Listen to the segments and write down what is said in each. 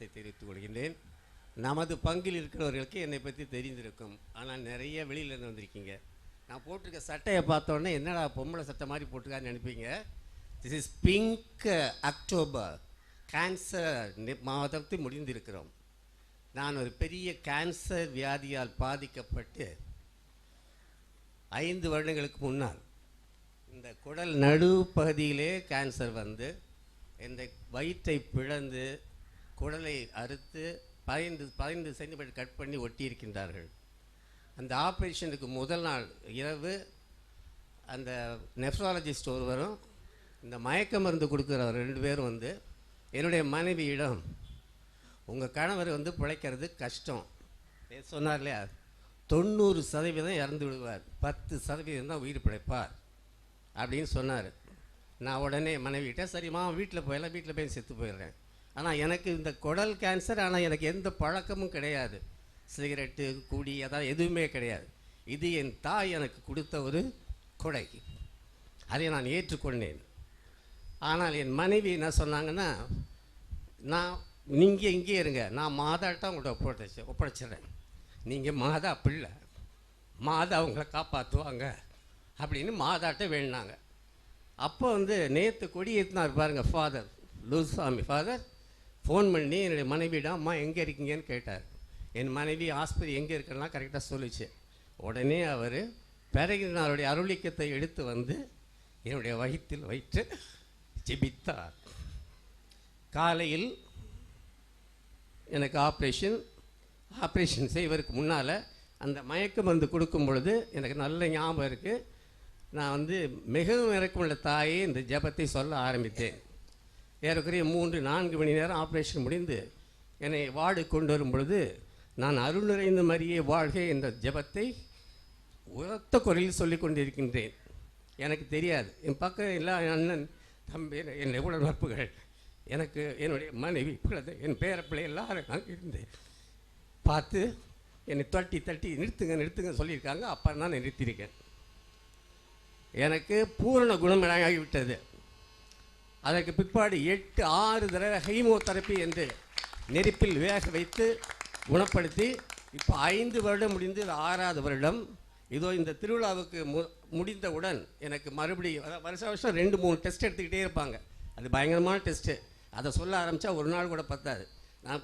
வணக்கத்தை தெரிவித்துக் கொள்கின்றேன். நமது பங்கில் இருக்கிறவர்களுக்கு என்னை பற்றி தெரிந்திருக்கும். ஆனால் நிறைய வெளியிலேருந்து வந்திருக்கீங்க. நான் போட்டிருக்க சட்டையை பார்த்தோன்னே என்னடா பொம்பளை சட்டை மாதிரி போட்டிருக்கான்னு நினைப்பீங்க. This is pink October cancer மாதத்து முடிந்திருக்கிறோம். நான் ஒரு பெரிய கேன்சர் வியாதியால் பாதிக்கப்பட்டு ஐந்து வருடங்களுக்கு முன்னால் இந்த குடல் நடு பகுதியிலே கேன்சர் வந்து இந்த வயிற்றை பிளந்து குடலை அறுத்து பதினைந்து பதினைந்து சென்டிமீட்டர் கட் பண்ணி ஒட்டியிருக்கின்றார்கள். அந்த ஆப்ரேஷனுக்கு முதல் நாள் இரவு அந்த நெஃப்ராலஜிஸ்ட் ஒருவரும் இந்த மயக்க மருந்து கொடுக்குறவர் ரெண்டு பேரும் வந்து என்னுடைய மனைவியிடம் உங்கள் கணவர் வந்து பிழைக்கிறது கஷ்டம். சொன்னார் இல்லையா? தொண்ணூறு சதவீதம் இறந்து விடுவார். பத்து சதவீதம் தான் உயிர் பிழைப்பார். அப்படின்னு சொன்னார். நான் உடனே மனைவிட்ட சரிம்மா வீட்டில் போயிடலாம் வீட்டில் போய் செத்து போயிடுறேன். ஆனால் எனக்கு இந்த குடல் கேன்சர் ஆனால் எனக்கு எந்த பழக்கமும் கிடையாது. சிகரெட்டு குடி அதான் எதுவுமே கிடையாது. இது என் தாய் எனக்கு கொடுத்த ஒரு கொடை. அதை நான் ஏற்றுக்கொண்டேன். ஆனால் என் மனைவி என்ன சொன்னாங்கன்னா நான் நீங்கள் இங்கே இருங்க. நான் மாதாட்ட உங்கள்கிட்ட ஒப்படைச்சு ஒப்படைச்சிடுறேன். நீங்கள் மாதா பிள்ளை. மாதா அவங்கள காப்பாற்றுவாங்க அப்படின்னு மாதாட்ட வேணினாங்க அப்போ வந்து நேற்று கொடி ஏற்றினார் பாருங்கள் ஃபாதர் லூசாமி ஃபாதர் ஃபோன் பண்ணி என்னுடைய மனைவிடம் அம்மா எங்கே இருக்கீங்கன்னு கேட்டார். என் மனைவி ஆஸ்பத்திரி எங்கே இருக்கலாம் கரெக்டாக சொல்லிச்சு. உடனே அவர் பிறகினாருடைய அருளிக்கத்தை எடுத்து வந்து என்னுடைய வயிற்றில் வைத்து ஜெபித்தார். காலையில் எனக்கு ஆப்ரேஷன் ஆப்ரேஷன் செய்வதற்கு முன்னால் அந்த மயக்க மருந்து கொடுக்கும் பொழுது எனக்கு நல்ல ஞாபகம் இருக்குது நான் வந்து மிகவும் இறக்கமுள்ள தாயே இந்த ஜெபத்தை சொல்ல ஆரம்பித்தேன். ஏறக்குறைய மூன்று நான்கு மணி நேரம் ஆப்ரேஷன் முடிந்து என்னை வார்டு கொண்டு வரும் பொழுது நான் அருள் நிறைந்த மாதிரியே வாழ்க என்ற ஜெபத்தை உரத்த குரலில் சொல்லிக் கொண்டிருக்கின்றேன். எனக்கு தெரியாது. என் பக்கம் எல்லா அண்ணன் தம்பி என் உடல் நட்புகள் எனக்கு என்னுடைய மனைவி பிள்ளை என் பேரப்பிள்ளை எல்லாரும் நான் இருந்தேன் பார்த்து என்னை தட்டி தட்டி நிறுத்துங்க நிறுத்துங்க சொல்லியிருக்காங்க. அப்போ தான் நான் நிறுத்தியிருக்கேன். எனக்கு பூரண குணமடையாகிவிட்டது. அதற்கு பிற்பாடு எட்டு ஆறு தடவை ஹைமோதெரப்பி என்று நெருப்பில் வேக வைத்து குணப்படுத்தி இப்போ ஐந்து வருடம் முடிந்து இது ஆறாவது வருடம். இதோ இந்த திருவிழாவுக்கு மு முடிந்தவுடன் எனக்கு மறுபடியும் அதாவது வருஷ வருஷம் ரெண்டு மூணு டெஸ்ட் எடுத்துக்கிட்டே இருப்பாங்க. அது பயங்கரமான டெஸ்ட்டு அதை சொல்ல ஆரம்பித்தா ஒரு நாள் கூட பத்தாது. நான்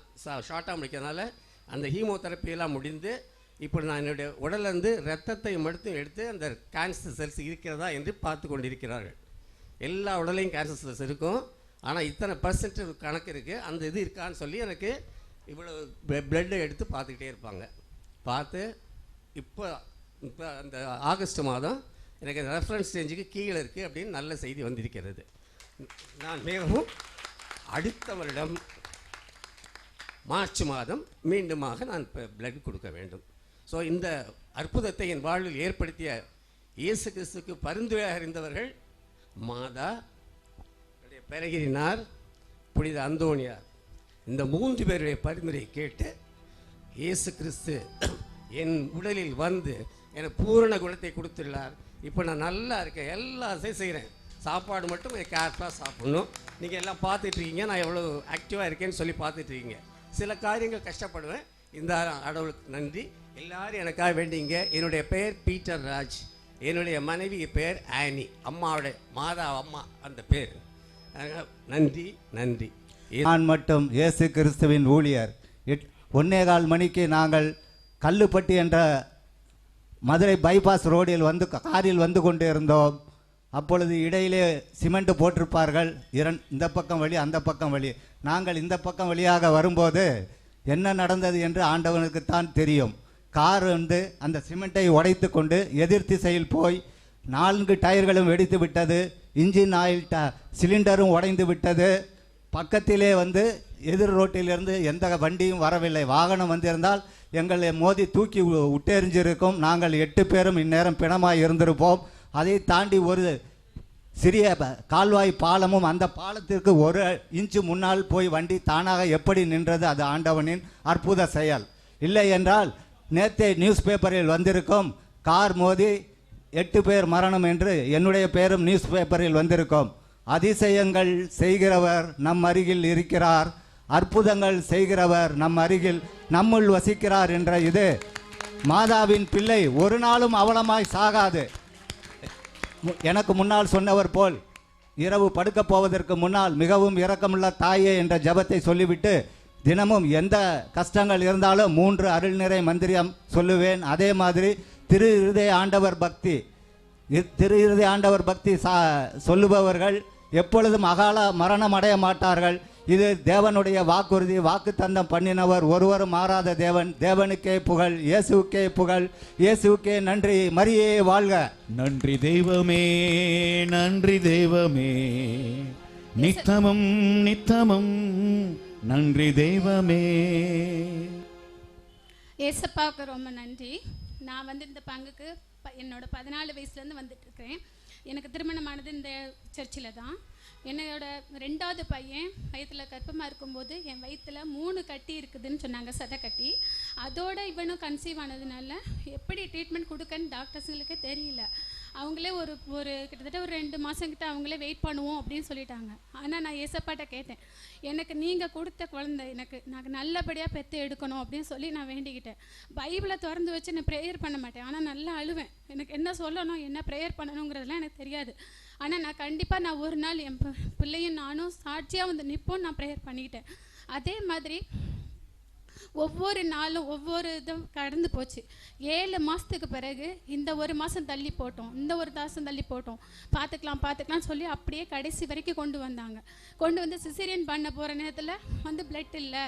ஷார்ட்டாக முடிக்கிறதுனால அந்த ஹீமோதெரப்பியெல்லாம் முடிந்து இப்போ நான் என்னுடைய உடலேருந்து ரத்தத்தை மட்டும் எடுத்து அந்த கேன்சர் செல்ஸ் இருக்கிறதா என்று பார்த்து கொண்டிருக்கிறார்கள். எல்லா உடலையும் கேன்சர் செல்ஸ் இருக்கும் ஆனால் இத்தனை பர்சன்ட் கணக்கு இருக்குது அந்த இது இருக்கான்னு சொல்லி எனக்கு இவ்வளோ பிளட்டை எடுத்து பார்த்துக்கிட்டே இருப்பாங்க. பார்த்து இப்போ இப்போ அந்த ஆகஸ்ட் மாதம் எனக்கு ரெஃபரன்ஸ் ரேஞ்சுக்கு கீழே இருக்குது அப்படின்னு நல்ல செய்தி வந்திருக்கிறது. நான் மிகவும் அடுத்த வருடம் மார்ச் மாதம் மீண்டுமாக நான் இப்போ பிளட் கொடுக்க வேண்டும். ஸோ இந்த அற்புதத்தை என் வாழ்வில் ஏற்படுத்திய இயேசு கிறிஸ்துக்கு பரிந்துரையாக இருந்தவர்கள் மாதா என்னுடைய புனித அந்தோணியார் இந்த மூன்று பேருடைய பரிந்துரையை கேட்டு இயேசு கிறிஸ்து என் உடலில் வந்து எனக்கு பூரண குணத்தை கொடுத்துள்ளார். இப்போ நான் நல்லா இருக்கேன் எல்லாத்தையும் செய்கிறேன். சாப்பாடு மட்டும் கொஞ்சம் கேர்ஃபுல்லாக சாப்பிடணும். நீங்கள் எல்லாம் பார்த்துட்ருக்கீங்க நான் எவ்வளோ ஆக்டிவாக இருக்கேன்னு சொல்லி பார்த்துட்ருக்கீங்க. சில காரியங்கள் கஷ்டப்படுவேன். இந்த கடவுளுக்கு நன்றி. எல்லாரும் எனக்காக வேண்டிங்க. என்னுடைய பெயர் பீட்டர் ராஜ். என்னுடைய மனைவி பேர் ஆனி. அம்மாவுடைய மாதா அம்மா அந்த பேர். நன்றி நன்றி. நான் மட்டும் இயேசு கிறிஸ்துவின் ஊழியர். எட் ஒன்னே கால் மணிக்கு நாங்கள் கல்லுப்பட்டி என்ற மதுரை பைபாஸ் ரோடில் வந்து காரில் வந்து கொண்டு இருந்தோம் அப்பொழுது இடையிலே சிமெண்ட் போட்டிருப்பார்கள். இரண் இந்த பக்கம் வழி அந்த பக்கம் வழி. நாங்கள் இந்த பக்கம் வழியாக வரும்போது என்ன நடந்தது என்று ஆண்டவனுக்குத்தான் தெரியும். கார் வந்து அந்த சிமெண்ட்டை உடைத்து கொண்டு எதிர் திசையில் போய் நான்கு டயர்களும் வெடித்து விட்டது. இன்ஜின் ஆயில் ட சிலிண்டரும் உடைந்து விட்டது. பக்கத்திலே வந்து எதிர் ரோட்டிலிருந்து எந்த வண்டியும் வரவில்லை. வாகனம் வந்திருந்தால் எங்களை மோதி தூக்கி உட்டெறிஞ்சிருக்கும். விட்டெறிஞ்சிருக்கும் நாங்கள் எட்டு பேரும் இந்நேரம் பிணமாக இருந்திருப்போம். அதை தாண்டி ஒரு சிறிய கால்வாய் பாலமும் அந்த பாலத்திற்கு ஒரு இன்ச்சு முன்னால் போய் வண்டி தானாக எப்படி நின்றது அது ஆண்டவனின் அற்புத செயல். இல்லை என்றால் நேற்றே நியூஸ் பேப்பரில் வந்திருக்கும். கார் மோதி எட்டு பேர் மரணம் என்று என்னுடைய பேரும் நியூஸ் பேப்பரில் வந்திருக்கும். அதிசயங்கள் செய்கிறவர் நம் அருகில் இருக்கிறார். அற்புதங்கள் செய்கிறவர் நம் அருகில் நம்முள் வசிக்கிறார் என்ற இது மாதாவின் பிள்ளை. ஒரு நாளும் அவலமாய் சாகாது. எனக்கு முன்னால் சொன்னவர் போல் இரவு படுக்கப் போவதற்கு முன்னால் மிகவும் இரக்கமுள்ள தாயே என்ற ஜெபத்தை சொல்லிவிட்டு தினமும் எந்த கஷ்டங்கள் இருந்தாலும் மூன்று அருள்நிறை மந்திரியம் சொல்லுவேன். அதே மாதிரி திரு இருதய ஆண்டவர் பக்தி திரு இருதய ஆண்டவர் பக்தி சா சொல்லுபவர்கள் எப்பொழுதும் அகால மரணம் அடைய மாட்டார்கள். இது தேவனுடைய வாக்குறுதி வாக்கு தந்தம் பண்ணினவர் ஒருவரும் மாறாத தேவன். தேவனுக்கே புகழ் இயேசுக்கே புகழ். இயேசுக்கே நன்றி. மரியே வாழ்க. நன்றி தெய்வமே நன்றி தெய்வமே. நித்தமும் நித்தமும் நன்றி தெய்வமே. ஏசப்பாவுக்கு ரொம்ப நன்றி. நான் வந்து இந்த பங்குக்கு ப- என்னோட பதினாலு வயசுலேருந்து வந்துட்டு இருக்கிறேன் எனக்கு திருமணமானது இந்த சர்ச்சில் தான். என்னோட ரெண்டாவது பையன் வயிற்றில் கர்ப்பமாக இருக்கும்போது என் வயிற்றில் மூணு கட்டி இருக்குதுன்னு சொன்னாங்க சதை கட்டி. அதோட இவனும் கன்சீவ் ஆனதுனால எப்படி ட்ரீட்மெண்ட் கொடுக்கன்னு டாக்டர்ஸுங்களுக்கு தெரியல. அவங்களே ஒரு ஒரு கிட்டத்தட்ட ஒரு ரெண்டு மாதங்கிட்ட அவங்களே வெயிட் பண்ணுவோம் அப்படின்னு சொல்லிட்டாங்க. ஆனால் நான் ஏசப்பாட்ட கேட்டேன். எனக்கு நீங்கள் கொடுத்த குழந்தை எனக்கு நான் நல்லபடியாக பெற்று எடுக்கணும் அப்படின்னு சொல்லி நான் வேண்டிக்கிட்டேன். பைபிளை திறந்து வச்சு நான் ப்ரேயர் பண்ண மாட்டேன். ஆனால் நல்லா அழுவேன். எனக்கு என்ன சொல்லணும் என்ன ப்ரேயர் பண்ணணுங்கிறதுலாம் எனக்கு தெரியாது. ஆனால் நான் கண்டிப்பாக நான் ஒரு நாள் என் பிள்ளையும் நானும் சாட்சியாக வந்து நிற்போம் நான் ப்ரேயர் பண்ணிக்கிட்டேன். அதே மாதிரி ஒவ்வொரு நாளும் ஒவ்வொரு இதுவும் கடந்து போச்சு. ஏழு மாதத்துக்கு பிறகு இந்த ஒரு மாதம் தள்ளி போட்டோம். இந்த ஒரு மாதம் தள்ளி போட்டோம். பார்த்துக்கலாம் பார்த்துக்கலாம்னு சொல்லி அப்படியே கடைசி வரைக்கும் கொண்டு வந்தாங்க. கொண்டு வந்து சிசிரியன் பண்ண போகிற நேரத்தில் வந்து பிளட் இல்லை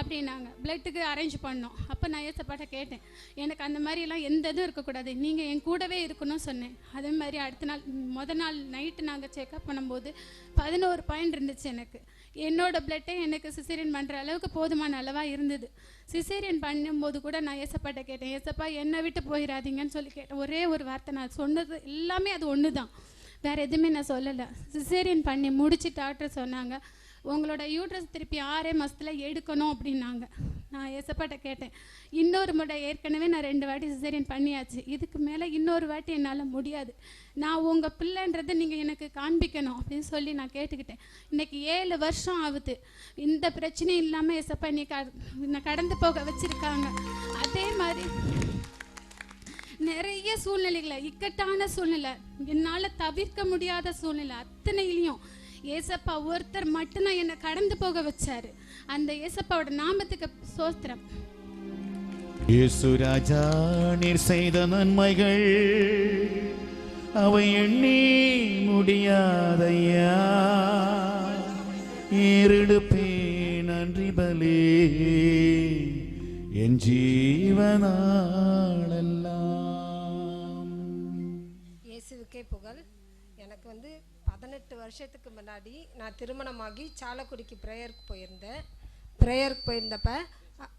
அப்படின்னாங்க. பிளட்டுக்கு அரேஞ்ச் பண்ணோம். அப்போ நான் ஏசப்பாட்ட கேட்டேன். எனக்கு அந்த மாதிரிலாம் எந்த இதுவும் இருக்கக்கூடாது. நீங்கள் என் கூடவே இருக்கணும்னு சொன்னேன். அதே மாதிரி அடுத்த நாள் முத நாள் நைட்டு நாங்கள் செக்அப் பண்ணும்போது பதினோரு பாயிண்ட் இருந்துச்சு எனக்கு. என்னோட பிளட்டே எனக்கு சிசேரியன் பண்ணுற அளவுக்கு போதுமான அளவாக இருந்தது. சிசேரியன் பண்ணும்போது கூட நான் ஏசப்பாட்ட கேட்டேன் ஏசப்பா என்னை விட்டு போயிடாதீங்கன்னு சொல்லி கேட்டேன். ஒரே ஒரு வார்த்தை நான் சொன்னது எல்லாமே அது ஒன்று தான் வேறு எதுவுமே நான் சொல்லலை. சிசேரியன் பண்ணி முடிச்சு டாக்டர் சொன்னாங்க. உங்களோட யூட்ரஸ் திருப்பி ஆறே மாதத்தில் எடுக்கணும் அப்படின்னாங்க. நான் எசப்பாட்ட கேட்டேன். இன்னொரு முறை ஏற்கனவே நான் ரெண்டு வாட்டி சிசேரியன் பண்ணியாச்சு. இதுக்கு மேலே இன்னொரு வாட்டி என்னால் முடியாது. நான் உங்கள் பிள்ளைன்றதை நீங்கள் எனக்கு காண்பிக்கணும் அப்படின்னு சொல்லி நான் கேட்டுக்கிட்டேன். இன்னைக்கு ஏழு வருஷம் ஆகுது. இந்த பிரச்சனையும் இல்லாமல் எசப்பா நீ க என்னை கடந்து போக வச்சுருக்காங்க. அதே மாதிரி நிறைய சூழ்நிலைகளை இக்கட்டான சூழ்நிலை என்னால் தவிர்க்க முடியாத சூழ்நிலை அத்தனையிலையும் ஏசப்பா ஒருத்தர் மட்டும்தான் என்னை கடந்து போக வச்சாரு. அந்த ஏசப்பாவோட நாமத்துக்கு சோஸ்திரம் இயேசு ராஜா நீர் செய்த நன்மைகள் அவை எண்ணி முடியாதையா? ஏறெடுப்பே நன்றி பலே. என் ஜீவனாளெல்லாம். இயேசுவுக்கே புகழ். எனக்கு வந்து பதினெட்டு வருஷத்துக்கு முன்னாடி நான் திருமணமாகி சாலக்குடிக்கு ப்ரேயருக்கு போயிருந்தேன். ப்ரேயருக்கு போயிருந்தப்ப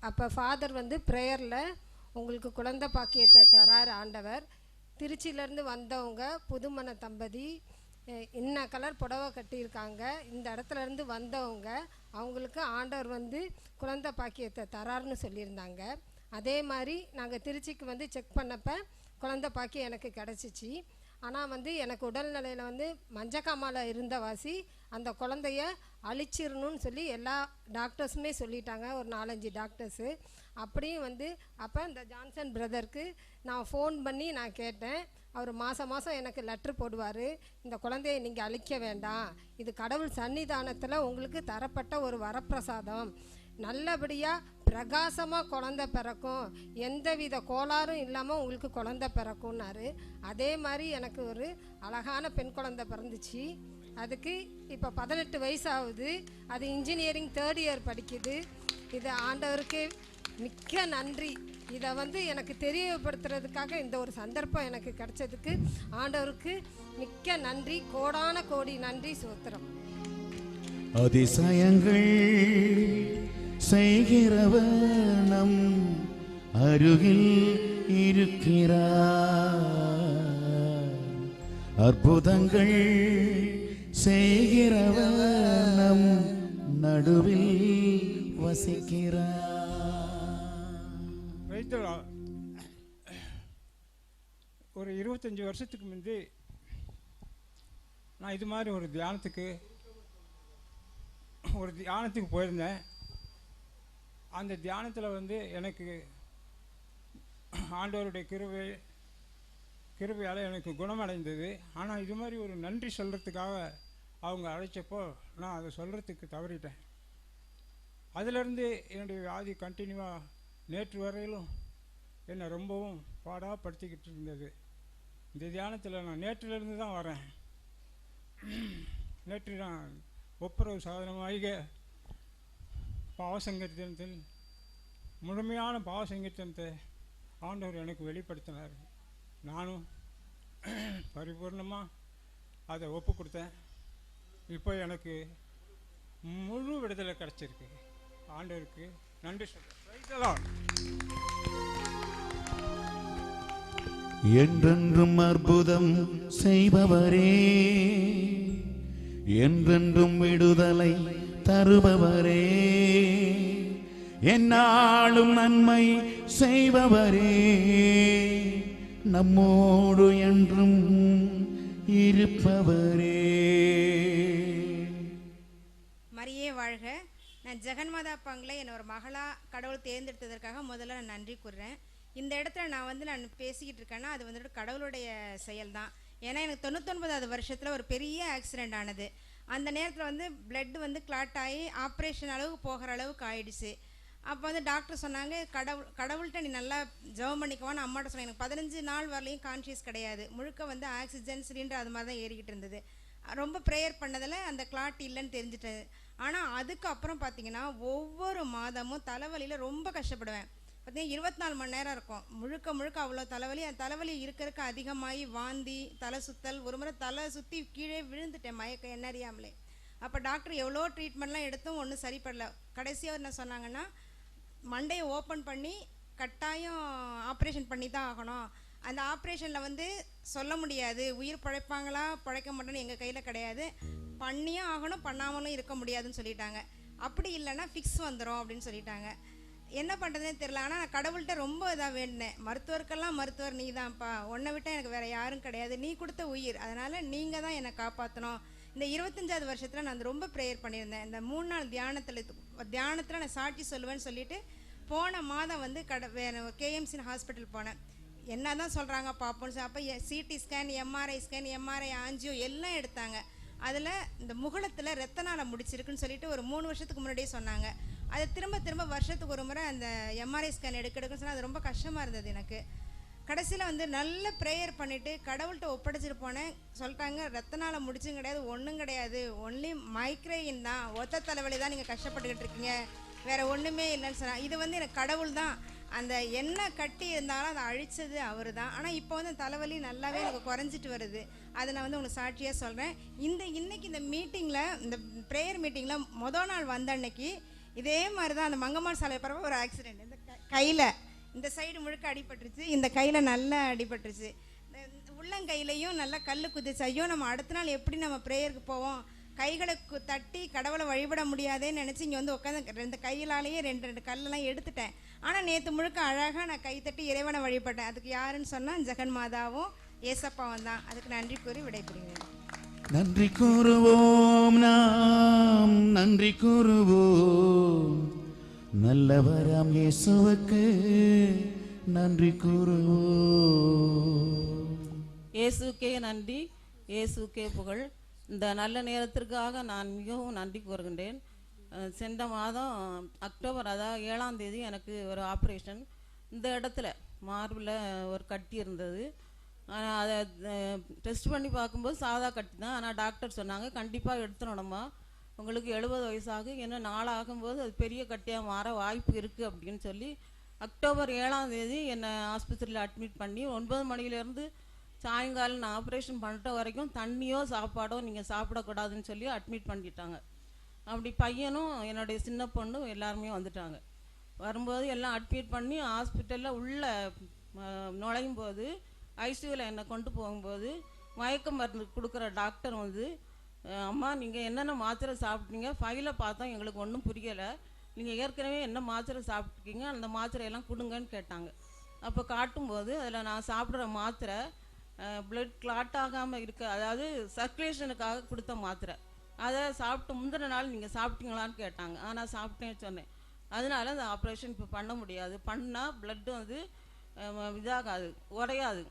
அப்போ ஃபாதர் வந்து ப்ரேயரில் உங்களுக்கு குழந்த பாக்கியத்தை தரார் ஆண்டவர். திருச்சியிலேருந்து வந்தவங்க புதுமண தம்பதி இன்ன கலர் புடவை கட்டியிருக்காங்க. இந்த இடத்துல இருந்து வந்தவங்க அவங்களுக்கு ஆண்டவர் வந்து குழந்த பாக்கியத்தை தராருன்னு சொல்லியிருந்தாங்க. அதே மாதிரி நாங்கள் திருச்சிக்கு வந்து செக் பண்ணப்போ குழந்த பாக்கியம் எனக்கு கிடச்சிச்சு. ஆனால் வந்து எனக்கு உடல்நிலையில் வந்து மஞ்சக்காமால இருந்த வாசி அந்த குழந்தைய அழிச்சிடணும்னு சொல்லி எல்லா டாக்டர்ஸுமே சொல்லிட்டாங்க. ஒரு நாலஞ்சு டாக்டர்ஸு. அப்படியும் வந்து அப்போ இந்த ஜான்சன் பிரதருக்கு நான் ஃபோன் பண்ணி நான் கேட்டேன். அவர் மாதம் மாதம் எனக்கு லெட்ரு போடுவார். இந்த குழந்தையை நீங்கள் அழிக்க வேண்டாம். இது கடவுள் சன்னிதானத்தில் உங்களுக்கு தரப்பட்ட ஒரு வரப்பிரசாதம். நல்லபடியாக பிரகாசமாக குழந்த பிறக்கும். எந்தவித கோளாறும் இல்லாமல் உங்களுக்கு குழந்த பிறக்கும்னாரு. அதே மாதிரி எனக்கு ஒரு அழகான பெண் குழந்தை பிறந்துச்சு. அதுக்கு இப்போ பதினெட்டு வயசு ஆகுது அது இன்ஜினியரிங் தேர்ட் இயர் படிக்குது. இது ஆண்டவருக்கு மிக்க நன்றி. இதை வந்து எனக்கு தெரியப்படுத்துறதுக்காக இந்த ஒரு சந்தர்ப்பம் எனக்கு கிடைச்சதுக்கு ஆண்டவருக்கு மிக்க நன்றி. கோடான கோடி நன்றி சோத்திரம். அதிசயங்கள் செய்கிறவனம் அருகில் இருக்கிறார். அற்புதங்கள் செய்கிறவனம் நடுவில் வசிக்கிறார். ஒரு இருபத்தஞ்சி வருஷத்துக்கு முந்தி நான் இது மாதிரி ஒரு தியானத்துக்கு ஒரு தியானத்துக்கு போயிருந்தேன். அந்த தியானத்தில் வந்து எனக்கு ஆண்டவருடைய கிருபை கிருபையால் எனக்கு குணமடைந்தது. ஆனால் இது மாதிரி ஒரு நன்றி சொல்கிறதுக்காக அவங்க அழைச்சப்போ நான் அதை சொல்கிறதுக்கு தவறிட்டேன். அதிலிருந்து என்னுடைய வியாதி கண்டினியூவாக நேற்று வரையிலும் என்னை ரொம்பவும் பாடாப்படுத்திக்கிட்டு இருந்தது. இந்த தியானத்தில் நான் நேற்றிலிருந்து தான் வரேன். நேற்று நான் ஒப்புரவு சாதனமாக பாவசங்கீர்த்தனத்தில் முழுமையான பாவசங்கீர்த்தனத்தை ஆண்டவர் எனக்கு வெளிப்படுத்தினார். நானும் பரிபூர்ணமாக அதை ஒப்பு கொடுத்தேன். இப்போ எனக்கு முழு விடுதலை கிடச்சிருக்கு. ஆண்டவருக்கு நன்றி சொல்கிறேன் என்றென்றும் அற்புதம் செய்பவரே என்றென்றும் விடுதலை தருபவரே. என்னாலும் நன்மை செய்பவரே. நம்மோடு என்றும் இருப்பவரே. மரியே வாழ்க. நான் ஜெகன்மாதா பங்களை என்னை ஒரு மகளாக கடவுள் தேர்ந்தெடுத்ததற்காக முதல்ல நான் நன்றி கூறுறேன். இந்த இடத்துல நான் வந்து நான் பேசிக்கிட்டு இருக்கேன்னா அது வந்துட்டு கடவுளுடைய செயல் தான் ஏன்னா எனக்கு தொண்ணூத்தொன்பதாவது வருஷத்தில் ஒரு பெரிய ஆக்சிடெண்ட் ஆனது. அந்த நேரத்தில் வந்து blood வந்து கிளாட் ஆகி ஆப்ரேஷன் அளவுக்கு போகிற அளவுக்கு ஆயிடுச்சு. அப்போ வந்து டாக்டர் சொன்னாங்க கடவுள் கடவுள்கிட்ட நீ நல்லா ஜெபம் பண்ணிக்குவான்னு அம்மாட்ட சொன்னாங்க எனக்கு பதினஞ்சு நாள் வரலையும் கான்ஷியஸ் கிடையாது. முழுக்க வந்து ஆக்சிஜன் சிலிண்டர் அது மாதிரி தான் ஏறிக்கிட்டு இருந்தது. ரொம்ப ப்ரேயர் பண்ணதில் அந்த கிளாட் இல்லைன்னு தெரிஞ்சிட்டது ஆனால் அதுக்கப்புறம் பார்த்தீங்கன்னா ஒவ்வொரு மாதமும் தலைவலியில் ரொம்ப கஷ்டப்படுவேன். பார்த்தீங்கன்னா இருபத்தி நாலு மணி நேரம் இருக்கும். முழுக்க முழுக்க அவ்வளோ தலைவலி. அந்த தலைவலி இருக்கிறதுக்கு அதிகமாகி வாந்தி தலை சுத்தல் ஒரு முறை தலை சுற்றி கீழே விழுந்துட்டேன் மயக்கம் என்ன அறியாமலே. அப்போ டாக்டர் எவ்வளோ ட்ரீட்மெண்ட்லாம் எடுத்தும் ஒன்றும் சரிப்படல. கடைசியாக என்ன சொன்னாங்கன்னா மண்டையை ஓப்பன் பண்ணி கட்டாயம் ஆப்ரேஷன் பண்ணி தான் ஆகணும். அந்த ஆப்ரேஷனில் வந்து சொல்ல முடியாது. உயிர் பழைப்பாங்களா பழைக்க மாட்டோன்னு எங்கள் கையில் கிடையாது. பண்ணியும் ஆகணும் பண்ணாமலும் இருக்க முடியாதுன்னு சொல்லிட்டாங்க. அப்படி இல்லைன்னா ஃபிக்ஸ் வந்துடும் அப்படின்னு சொல்லிட்டாங்க. என்ன பண்ணுறதுனே தெரில ஆனால் நான் கடவுள்கிட்ட ரொம்ப இதாக வேண்டினேன். மருத்துவருக்கெல்லாம் மருத்துவர் நீ தான்ப்பா உன்னை விட்டால் எனக்கு வேறு யாரும் கிடையாது. நீ கொடுத்த உயிர். அதனால் நீங்கள் தான் என்னை காப்பாற்றணும் இந்த இருபத்தஞ்சாவது வருஷத்தில் நான் ரொம்ப ப்ரேயர் பண்ணியிருந்தேன். இந்த மூணு நாள் தியானத்தில் தியானத்தில் நான் சாட்சி சொல்லுவேன்னு சொல்லிட்டு போன மாதம் வந்து கட வேறு கேஎம்சி ஹாஸ்பிட்டல் போனேன். என்ன தான் சொல்கிறாங்க பார்ப்போம்னு அப்போ CT scan MRI scan MRI angio எல்லாம் எடுத்தாங்க. அதில் இந்த முகலத்தில் ரத்த நாளம் முடிச்சிருக்குன்னு சொல்லிட்டு ஒரு மூணு வருஷத்துக்கு முன்னாடியே சொன்னாங்க. அதை திரும்ப திரும்ப வருஷத்துக்கு ஒரு முறை அந்த எம்ஆர்ஐ ஸ்கேன் எடுக்க எடுக்குன்னு சொன்னால் அது ரொம்ப கஷ்டமாக இருந்தது எனக்கு. கடைசியில் வந்து நல்ல ப்ரேயர் பண்ணிவிட்டு கடவுள்கிட்ட ஒப்படைச்சிட்டு போனேன். சொல்லிட்டாங்க ரத்த முடிச்சும் கிடையாது ஒன்றும் கிடையாது. ஒன்லி மைக்ரேயின் தான். ஒத்த தலைவலி தான் நீங்கள் கஷ்டப்பட்டுக்கிட்டு இருக்கீங்க. வேறு ஒன்றுமே இல்லைன்னு சொன்னாங்க இது வந்து எனக்கு கடவுள் தான். அந்த என்ன கட்டி இருந்தாலும் அதை அழிச்சது அவர் தான். ஆனால் இப்போ வந்து தலைவலி நல்லாவே எனக்கு குறைஞ்சிட்டு வருது. அதை நான் வந்து உங்களுக்கு சாட்சியாக சொல்கிறேன் இந்த இன்றைக்கி இந்த மீட்டிங்கில் இந்த ப்ரேயர் மீட்டிங்கில் மொதல் நாள் வந்த அன்னைக்கு இதே மாதிரி தான் அந்த மங்கம்மாள் சாலை பரவ ஒரு ஆக்சிடெண்ட் இந்த கையில் இந்த சைடு முழுக்க அடிபட்டுருச்சு இந்த கையில் நல்லா அடிபட்டுருச்சு. இந்த உள்ளங்கையிலையும் நல்லா கல் குதிச்சு ஐயோ நம்ம அடுத்த நாள் எப்படி நம்ம ப்ரேயருக்கு போவோம்? கைகளை கு- தட்டி கடவுளை வழிபட முடியாதேன்னு நினச்சி இங்கே வந்து உட்காந்து ரெண்டு கையிலாலேயே ரெண்டு ரெண்டு கல்லெல்லாம் எடுத்துட்டேன். ஆனால் நேற்று முழுக்க அழகாக நான் கை தட்டி இறைவனை வழிபட்டேன். அதுக்கு யாருன்னு சொன்னால் ஜெகன் மாதாவும் ஏசப்பாவும் தான். அதுக்கு நன்றி கூறி விடைபெறுகிறேன். நன்றி கூறுவோம் நாம் நன்றி கூறுவோம். நல்லவராம் இயேசுவுக்கு நன்றி கூறுவோம். இயேசுக்கே நன்றி இயேசுக்கே புகழ். இந்த நல்ல நேரத்திற்காக நான் மிகவும் நன்றி கூறுகின்றேன். சென்ற மாதம் அக்டோபர் அதாவது ஏழாம் தேதி எனக்கு ஒரு ஆப்ரேஷன். இந்த இடத்துல மார்பில் ஒரு கட்டி இருந்தது. ஆனால் அதை டெஸ்ட் பண்ணி பார்க்கும்போது சாதா கட்டி தான். ஆனால் டாக்டர் சொன்னாங்க கண்டிப்பாக எடுத்துடணுமா உங்களுக்கு எழுபது வயசாகும் ஏன்னா நாள் ஆகும்போது அது பெரிய கட்டியாக மாற வாய்ப்பு இருக்குது அப்படின்னு சொல்லி அக்டோபர் ஏழாம் தேதி என்னை ஆஸ்பத்திரியில் அட்மிட் பண்ணி ஒன்பது மணிலேருந்து சாயங்காலம் நான் ஆப்ரேஷன் பண்ணுற வரைக்கும் தண்ணியோ சாப்பாடோ நீங்கள் சாப்பிடக்கூடாதுன்னு சொல்லி அட்மிட் பண்ணிட்டாங்க. அப்படி பையனும் என்னுடைய சின்ன பொண்ணும் எல்லாருமே வந்துட்டாங்க. வரும்போது எல்லாம் அட்மிட் பண்ணி ஹாஸ்பிட்டலில் உள்ள நுழையும் போது ஐசியூவில் என்னை கொண்டு போகும்போது மயக்க மருந்து கொடுக்குற டாக்டர் வந்து அம்மா நீங்கள் என்னென்ன மாத்திரை சாப்பிட்டீங்க? ஃபைலை பார்த்தோம் எங்களுக்கு ஒன்றும் புரியலை. நீங்கள் ஏற்கனவே என்ன மாத்திரை சாப்பிட்ருக்கீங்க அந்த மாத்திரையெல்லாம் கொடுங்கன்னு கேட்டாங்க. அப்போ காட்டும்போது அதில் நான் சாப்பிட்ற மாத்திரை பிளட் கிளாட் ஆகாமல் இருக்க அதாவது சர்க்குலேஷனுக்காக கொடுத்த மாத்திரை. அதை சாப்பிட்டு முந்தின நாள் நீங்கள் சாப்பிட்டீங்களான்னு கேட்டாங்க. ஆனால் சாப்பிட்டேன்னு சொன்னேன். அதனால அந்த ஆப்ரேஷன் இப்போ பண்ண முடியாது. பண்ணால் பிளட்டு வந்து இதாகாது உடையாது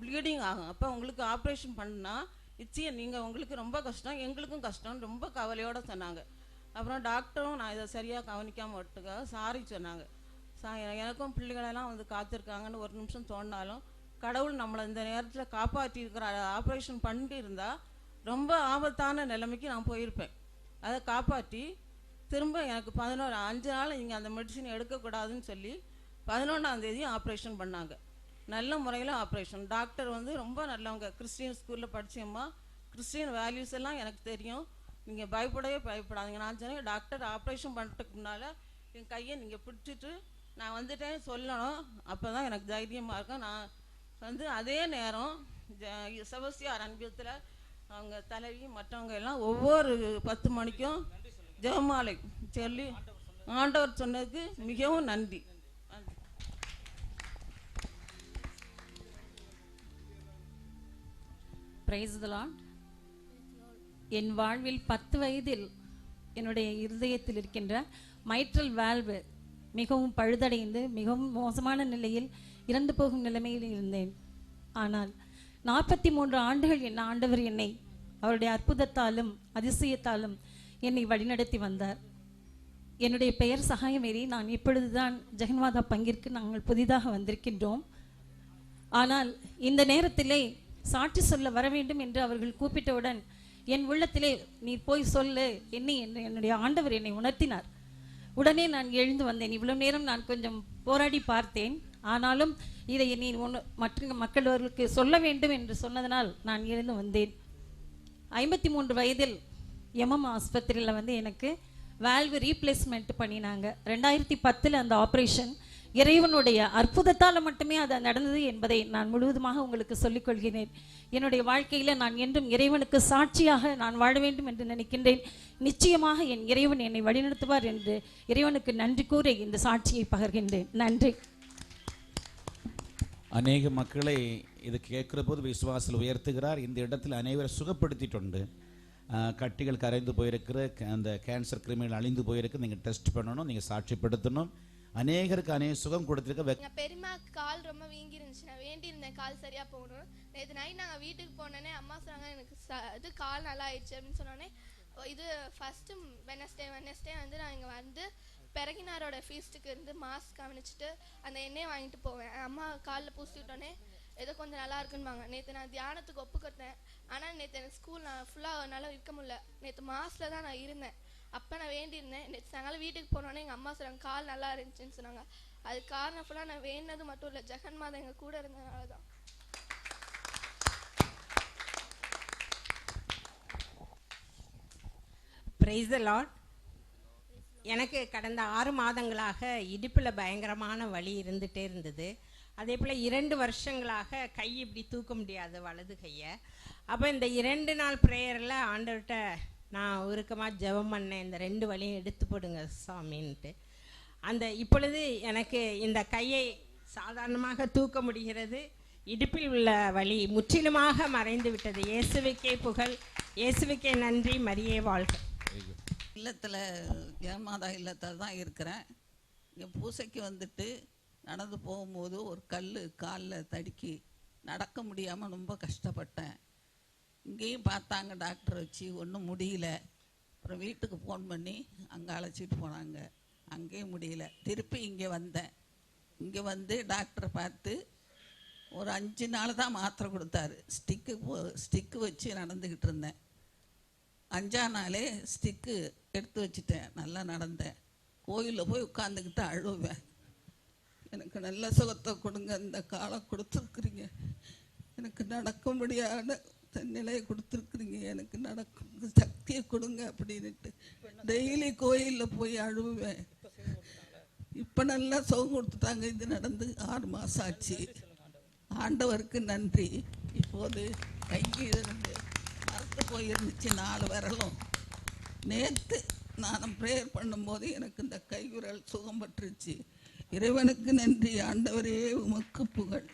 ப்ளீடிங் ஆகும். அப்போ உங்களுக்கு ஆப்ரேஷன் பண்ணால் நிச்சயம் நீங்கள் உங்களுக்கு ரொம்ப கஷ்டம் எங்களுக்கும் கஷ்டம் ரொம்ப கவலையோடு சொன்னாங்க. அப்புறம் டாக்டரும் நான் இதை சரியாக கவனிக்காமல் விட்டுக்காக சாரி சொன்னாங்க. சா எனக்கும் பிள்ளைகளெல்லாம் வந்து காத்திருக்காங்கன்னு ஒரு நிமிஷம் தோணினாலும் கடவுள் நம்மளை இந்த நேரத்தில் காப்பாற்றியிருக்கிற ஆப்ரேஷன் பண்ணிட்டு இருந்தால் ரொம்ப ஆபத்தான நிலைமைக்கு நான் போயிருப்பேன். அதை காப்பாற்றி திரும்ப எனக்கு பதினோரு அஞ்சு நாள் நீங்கள் அந்த மெடிசின் எடுக்கக்கூடாதுன்னு சொல்லி பதினொன்றாம் ஆப்ரேஷன் பண்ணாங்க. நல்ல முறையில் ஆப்ரேஷன் டாக்டர் வந்து ரொம்ப நல்லவங்க. கிறிஸ்டின் ஸ்கூலில் படித்தேம்மா கிறிஸ்டின் வேல்யூஸ் எல்லாம் எனக்கு தெரியும். நீங்கள் பயப்படவே பயப்படாதீங்க. நான் சொன்னேன் டாக்டர் ஆப்ரேஷன் பண்ணுறதுக்கு முன்னால் என் கையை நீங்கள் பிடிச்சிட்டு நான் வந்துட்டேன் சொல்லணும். அப்போ தான் எனக்கு தைரியமாக இருக்கும். நான் வந்து அதே நேரம் ஜ- செபஸ்தியார் அன்பியத்தில் அவங்க தலைவி மற்றவங்க எல்லாம் ஒவ்வொரு பத்து மணிக்கும் ஜெயமாலை சொல்லி ஆண்டவர் சொன்னதுக்கு மிகவும் நன்றி. பிரைஸ் என் வாழ்வில் பத்து வயதில் என்னுடைய இருதயத்தில் இருக்கின்ற மைட்ரல் வால்வு மிகவும் பழுதடைந்து மிகவும் மோசமான நிலையில் இறந்து போகும் நிலைமையில் இருந்தேன். ஆனால் நாற்பத்தி மூன்று ஆண்டுகள் என் ஆண்டவர் என்னை அவருடைய அற்புதத்தாலும் அதிசயத்தாலும் என்னை வழிநடத்தி வந்தார். என்னுடைய பெயர் சகாயமேரி நான் இப்பொழுதுதான் ஜெகன்மாதா பங்கிற்கு நாங்கள் புதிதாக வந்திருக்கின்றோம். ஆனால் இந்த நேரத்திலே சாட்சி சொல்ல வர வேண்டும் என்று அவர்கள் கூப்பிட்டவுடன் என் உள்ளத்திலே நீ போய் சொல்லு. என்னை என்று என்னுடைய ஆண்டவர் என்னை உணர்த்தினார். உடனே நான் எழுந்து வந்தேன். இவ்வளவு நேரம் நான் கொஞ்சம் போராடி பார்த்தேன். ஆனாலும் இதை நீ ஒன்று மற்ற மக்களவர்களுக்கு சொல்ல வேண்டும் என்று சொன்னதனால் நான் எழுந்து வந்தேன். ஐம்பத்தி மூன்று வயதில் எம்எம் ஆஸ்பத்திரியில் வந்து எனக்கு வேல்வு ரீப்ளேஸ்மெண்ட் பண்ணினாங்க. ரெண்டாயிரத்தி பத்தில் அந்த ஆப்ரேஷன் இறைவனுடைய அற்புதத்தால் மட்டுமே அது நடந்தது என்பதை நான் முழுவதுமாக உங்களுக்கு சொல்லிக் கொள்கிறேன். என்னுடைய வாழ்க்கையில் நான் என்றும் இறைவனுக்கு சாட்சியாக நான் வாழ வேண்டும் என்று நினைக்கின்றேன். நிச்சயமாக என் இறைவன் என்னை வழிநடத்துவார் என்று இறைவனுக்கு நன்றி கூற இந்த சாட்சியை பகர்கின்றேன். நன்றி. அநேக மக்களை இது கேட்கிற போது விசுவாசில் உயர்த்துகிறார். இந்த இடத்தில் அனைவரை சுகப்படுத்திட்டுண்டு கட்டிகள் கரைந்து போயிருக்கிற க- அந்த கேன்சர் கிருமிகள் அழிந்து போயிருக்கு நீங்கள் டெஸ்ட் பண்ணணும் நீங்கள் சாட்சிப்படுத்தணும். அநேகருக்கு அநேக சுகம் கொடுத்துருக்க வெக் கால் ரொம்ப வீங்கி இருந்துச்சு நான் வேண்டியிருந்தேன். கால் சரியாக போகணும். நேற்று நைட் நாங்கள் வீட்டுக்கு போனோடனே அம்மா சொன்னாங்க எனக்கு ச இது கால் நல்லா ஆயிடுச்சு. அப்படின்னு சொன்னோடனே இது ஃபஸ்ட்டு வெனஸ்டே வெனஸ்டே வந்து நான் இங்கே வந்து பிறகினாரோட ஃபீஸ்ட்டுக்கு இருந்து மாஸ்க் கவனிச்சுட்டு அந்த எண்ணெயை வாங்கிட்டு போவேன். அம்மா காலில் பூசி விட்டோன்னே ஏதோ கொஞ்சம் நல்லா இருக்குன்பாங்க நேற்று நான் தியானத்துக்கு ஒப்புக்கொடுத்தேன் ஆனால் நேற்று எனக்கு ஸ்கூல் நான் ஃபுல்லாக என்னால் இருக்க முடியல. நேற்று மாஸில் தான் நான் இருந்தேன். அப்போ நான் வேண்டியிருந்தேன். நெக்ஸ்ட் நாங்கள் வீட்டுக்கு போனோன்னே எங்கள் அம்மா சொன்னாங்க கால் நல்லா இருந்துச்சுன்னு சொன்னாங்க. அது காரணம் ஃபுல்லாக நான் வேண்டினது மட்டும் இல்லை ஜெகன் மாதா எங்கள் கூட இருந்ததுனால தான். பிரைஸ் த எனக்கு கடந்த ஆறு மாதங்களாக இடுப்பில் பயங்கரமான வலி இருந்துகிட்டே இருந்தது. அதே போல் இரண்டு வருஷங்களாக கை இப்படி தூக்க முடியாது வலது கையை. அப்போ இந்த இரண்டு நாள் ப்ரேயரில் ஆண்டவர்கிட்ட நான் உருக்கமாக ஜெபம் பண்ணேன். இந்த ரெண்டு வழியும் எடுத்து போடுங்க சாமின்ட்டு. அந்த இப்பொழுது எனக்கு இந்த கையை சாதாரணமாக தூக்க முடிகிறது. இடுப்பில் உள்ள வலி முற்றிலுமாக மறைந்து விட்டது இயேசுவிக்கே புகழ். இயேசுவிக்கே நன்றி. மரியே வாழ்க. இல்லத்தில் ஜெயமாதா இல்லத்தில் தான் இருக்கிறேன். இங்கே பூசைக்கு வந்துட்டு நடந்து போகும்போது ஒரு கல் காலில் தடுக்கி நடக்க முடியாமல் ரொம்ப கஷ்டப்பட்டேன். இங்கேயும் பார்த்தாங்க டாக்டர் வச்சு ஒன்றும் முடியல. அப்புறம் வீட்டுக்கு ஃபோன் பண்ணி அங்கே அழைச்சிட்டு போனாங்க. அங்கேயும் முடியல. திருப்பி இங்கே வந்தேன். இங்கே வந்து டாக்டரை பார்த்து ஒரு அஞ்சு நாள் தான் மாத்திரை கொடுத்தாரு. ஸ்டிக்கு ஸ்டிக்கு வச்சு நடந்துக்கிட்டு இருந்தேன். அஞ்சா நாளே ஸ்டிக்கு எடுத்து வச்சுட்டேன். நல்லா நடந்தேன். கோயிலில் போய் உட்காந்துக்கிட்டு அழுவேன். எனக்கு நல்ல சுகத்தை கொடுங்க. இந்த காலம் கொடுத்துருக்குறீங்க. எனக்கு நடக்க முடியாத. நிலையை கொடுத்துருக்குறீங்க. எனக்கு நடக்கும் சக்தியை கொடுங்க அப்படின்ட்டு டெய்லி கோயிலில் போய் அழுவேன். இப்போ நல்லா சுகம் கொடுத்துட்டாங்க. இது நடந்து ஆறு மாதம் ஆச்சு. ஆண்டவருக்கு நன்றி. இப்போது கைக்கு இருந்து மறந்து போயிருந்துச்சு. நாலு விரலும். நேற்று நான் ப்ரேயர் பண்ணும்போது எனக்கு இந்த கைவிரல் சுகம் பட்டுருச்சு இறைவனுக்கு நன்றி. ஆண்டவரே உமக்கு புகழ்.